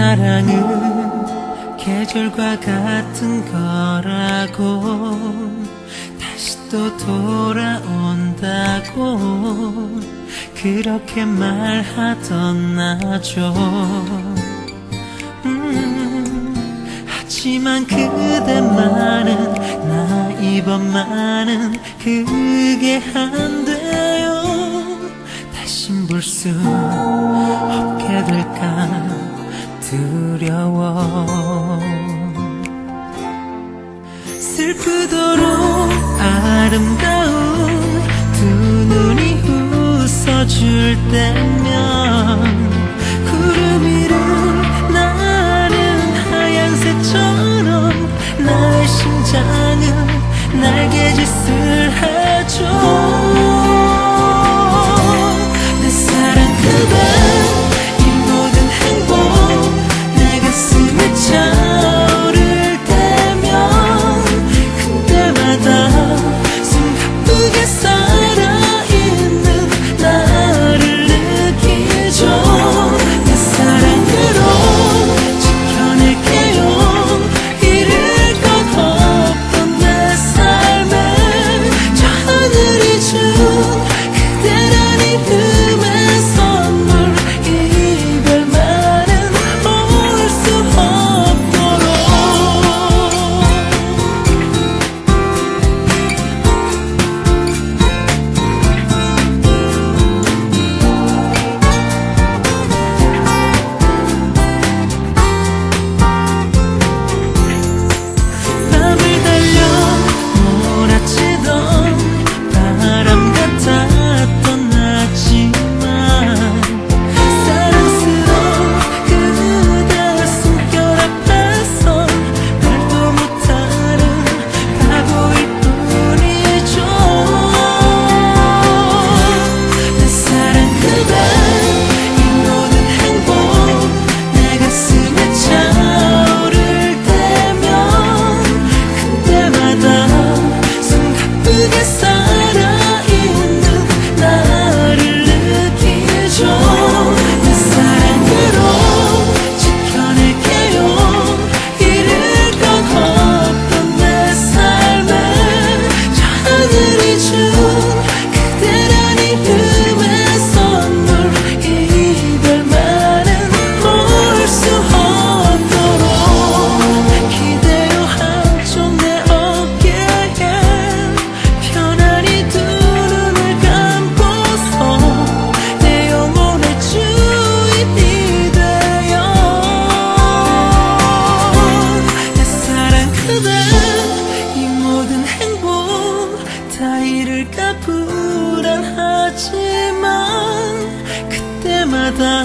사랑은 계절과 같은 거라고 다시 또 돌아온다고 그렇게 말하던 나죠. 음, 하지만 그대만은 나 이번만은 그게 안 돼요. 다신 볼 수 없게 될까? 두려워. 슬프도록 아름다운 두 눈이 웃어줄 때면 구름 위를 나는 하얀색처럼 날 심장은 날개짓을 해줘. 그가 불안하지만 그때마다